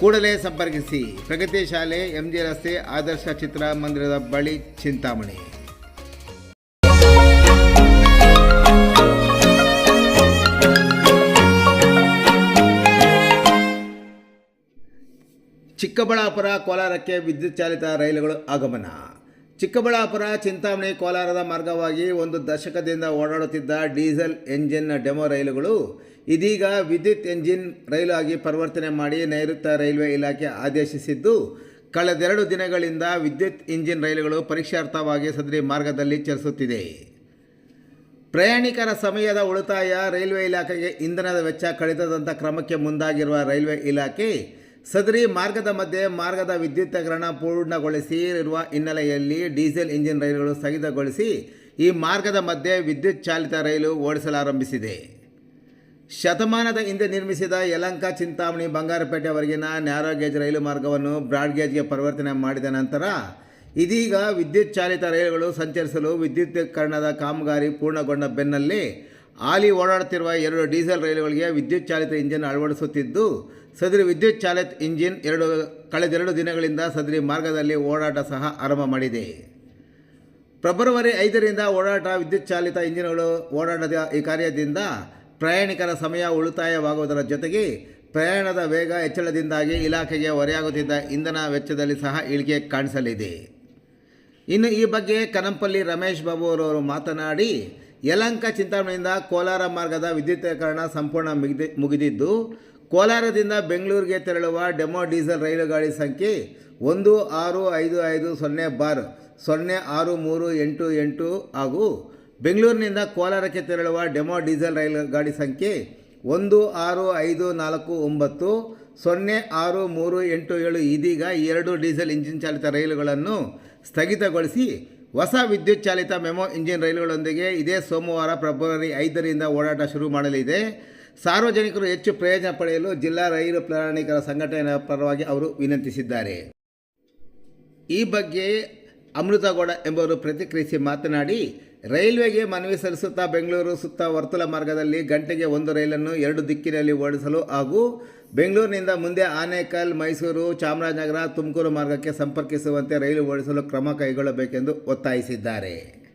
ಕೂಡಲೇ ಸಂಪರ್ಕಿಸಿ. ಪ್ರಗತಿ ಶಾಲೆ, ಎಂಜಿ ರಸ್ತೆ, ಆದರ್ಶ ಚಿತ್ರಮಂದಿರದ ಬಳಿ ಚಿಂತಾಮಣಿ. ಚಿಕ್ಕಬಳ್ಳಾಪುರ ಕೋಲಾರಕ್ಕೆ ವಿದ್ಯುತ್ ಚಾಲಿತ ರೈಲುಗಳು ಆಗಮನ. ಚಿಕ್ಕಬಳ್ಳಾಪುರ ಚಿಂತಾಮಣಿ ಕೋಲಾರದ ಮಾರ್ಗವಾಗಿ ಒಂದು ದಶಕದಿಂದ ಓಡಾಡುತ್ತಿದ್ದ ಡೀಸೆಲ್ ಎಂಜಿನ್ ಡೆಮೋ ರೈಲುಗಳು ಇದೀಗ ವಿದ್ಯುತ್ ಎಂಜಿನ್ ರೈಲು ಆಗಿ ಪರಿವರ್ತನೆ ಮಾಡಿ ನೈಋತ್ಯ ರೈಲ್ವೆ ಇಲಾಖೆ ಆದೇಶಿಸಿದ್ದು ಕಳೆದೆರಡು ದಿನಗಳಿಂದ ವಿದ್ಯುತ್ ಇಂಜಿನ್ ರೈಲುಗಳು ಪರೀಕ್ಷಾರ್ಥವಾಗಿ ಸದರಿ ಮಾರ್ಗದಲ್ಲಿ ಚಲಿಸುತ್ತಿದೆ. ಪ್ರಯಾಣಿಕರ ಸಮಯದ ಉಳಿತಾಯ ರೈಲ್ವೆ ಇಲಾಖೆಗೆ ಇಂಧನದ ವೆಚ್ಚ ಕಡಿತದಂಥ ಕ್ರಮಕ್ಕೆ ಮುಂದಾಗಿರುವ ರೈಲ್ವೆ ಇಲಾಖೆ, ಸದರಿ ಮಾರ್ಗದ ಮಧ್ಯೆ ಮಾರ್ಗದ ವಿದ್ಯುತ್ಕರಣ ಪೂರ್ಣಗೊಳಿಸಿ ಇರುವ ಹಿನ್ನೆಲೆಯಲ್ಲಿ ಡೀಸೆಲ್ ಇಂಜಿನ್ ರೈಲುಗಳು ಸ್ಥಗಿತಗೊಳಿಸಿ, ಈ ಮಾರ್ಗದ ಮಧ್ಯೆ ವಿದ್ಯುತ್ ಚಾಲಿತ ರೈಲು ಓಡಿಸಲಾರಂಭಿಸಿದೆ. ಶತಮಾನದ ಹಿಂದೆ ನಿರ್ಮಿಸಿದ ಯಲಂಕ, ಚಿಂತಾಮಣಿ ಬಂಗಾರಪೇಟೆವರೆಗಿನ ನ್ಯಾರೋ ಗೇಜ್ ರೈಲು ಮಾರ್ಗವನ್ನು ಬ್ರಾಡ್ ಗೇಜ್ಗೆ ಪರಿವರ್ತನೆ ಮಾಡಿದ ನಂತರ ಇದೀಗ ವಿದ್ಯುತ್ ಚಾಲಿತ ರೈಲುಗಳು ಸಂಚರಿಸಲು ವಿದ್ಯುತ್ಕರಣದ ಕಾಮಗಾರಿ ಪೂರ್ಣಗೊಂಡ ಬೆನ್ನಲ್ಲೇ ಹಾಲಿ ಓಡಾಡುತ್ತಿರುವ ಎರಡು ಡೀಸೆಲ್ ರೈಲುಗಳಿಗೆ ವಿದ್ಯುತ್ ಚಾಲಿತ ಇಂಜಿನ್ ಅಳವಡಿಸುತ್ತಿದ್ದು, ಸದರಿ ವಿದ್ಯುತ್ ಚಾಲಿತ ಇಂಜಿನ್ ಎರಡು ಕಳೆದೆರಡು ದಿನಗಳಿಂದ ಸದರಿ ಮಾರ್ಗದಲ್ಲಿ ಓಡಾಟ ಸಹ ಆರಂಭ ಮಾಡಿದೆ. ಫೆಬ್ರವರಿ ಐದರಿಂದ ಓಡಾಟ ವಿದ್ಯುತ್ ಚಾಲಿತ ಇಂಜಿನ್ಗಳು ಓಡಾಟದ ಈ ಕಾರ್ಯದಿಂದ ಪ್ರಯಾಣಿಕರ ಸಮಯ ಉಳಿತಾಯವಾಗುವುದರ ಜೊತೆಗೆ ಪ್ರಯಾಣದ ವೇಗ ಹೆಚ್ಚಳದಿಂದಾಗಿ ಇಲಾಖೆಗೆ ಹೊರೆಯಾಗುತ್ತಿದ್ದ ಇಂಧನ ವೆಚ್ಚದಲ್ಲಿ ಸಹ ಇಳಿಕೆ ಕಾಣಿಸಲಿದೆ. ಇನ್ನು ಈ ಬಗ್ಗೆ ಕನಂಪಲ್ಲಿ ರಮೇಶ್ ಬಾಬು ಅವರವರು ಮಾತನಾಡಿ, ಯಲಂಕ ಚಿಂತಾಮಣಿಯಿಂದ ಕೋಲಾರ ಮಾರ್ಗದ ವಿದ್ಯುತ್ತೀಕರಣ ಸಂಪೂರ್ಣ ಮುಗಿದಿ, ಮುಗಿದಿದ್ದು, ಕೋಲಾರದಿಂದ ಬೆಂಗಳೂರಿಗೆ ತೆರಳುವ ಡೆಮೋ ಡೀಸೆಲ್ ರೈಲು ಗಾಡಿ ಸಂಖ್ಯೆ ಒಂದು ಆರು ಐದು ಐದು ಸೊನ್ನೆ ಬಾರ್, ಸೊನ್ನೆ ಆರು ಮೂರು ಎಂಟು ಎಂಟು ಹಾಗೂ ಬೆಂಗಳೂರಿನಿಂದ ಕೋಲಾರಕ್ಕೆ ತೆರಳುವ ಡೆಮೋ ಡೀಸೆಲ್ ರೈಲು ಗಾಡಿ ಸಂಖ್ಯೆ ಒಂದು, ಆರು, ಐದು, ನಾಲ್ಕು, ಒಂಬತ್ತು, ಸೊನ್ನೆ, ಆರು, ಮೂರು, ಎಂಟು, ಏಳು ಇದೀಗ ಎರಡು ಡೀಸೆಲ್ ಇಂಜಿನ್ ಚಾಲಿತ ರೈಲುಗಳನ್ನು ಸ್ಥಗಿತಗೊಳಿಸಿ ಹೊಸ ವಿದ್ಯುತ್ ಚಾಲಿತ ಮೆಮೊ ಇಂಜಿನ್ ರೈಲುಗಳೊಂದಿಗೆ ಇದೇ ಸೋಮವಾರ, ಫೆಬ್ರವರಿ ಐದರಿಂದ ಓಡಾಟ ಶುರು ಮಾಡಲಿದೆ. ಸಾರ್ವಜನಿಕರು ಹೆಚ್ಚು ಪ್ರಯೋಜನ ಪಡೆಯಲು ಜಿಲ್ಲಾ ರೈಲು ಪ್ರಯಾಣಿಕರ ಸಂಘಟನೆಯ ಪರವಾಗಿ ಅವರು ವಿನಂತಿಸಿದ್ದಾರೆ. ಈ ಬಗ್ಗೆ ಅಮೃತಗೌಡ ಎಂಬುವರು ಪ್ರತಿಕ್ರಿಯಿಸಿ ಮಾತನಾಡಿ, ರೈಲ್ವೆಗೆ ಮನವಿ ಸಲ್ಲಿಸುತ್ತಾ ಬೆಂಗಳೂರು ಸುತ್ತ ವರ್ತುಲ ಮಾರ್ಗದಲ್ಲಿ ಗಂಟೆಗೆ ಒಂದು ರೈಲನ್ನು ಎರಡು ದಿಕ್ಕಿನಲ್ಲಿ ಓಡಿಸಲು ಹಾಗೂ ಬೆಂಗಳೂರಿನಿಂದ ಮುಂದೆ ಆನೇಕಲ್, ಮೈಸೂರು, ಚಾಮರಾಜನಗರ, ತುಮಕೂರು ಮಾರ್ಗಕ್ಕೆ ಸಂಪರ್ಕಿಸುವಂತೆ ರೈಲು ಓಡಿಸಲು ಕ್ರಮ ಕೈಗೊಳ್ಳಬೇಕೆಂದು ಒತ್ತಾಯಿಸಿದ್ದಾರೆ.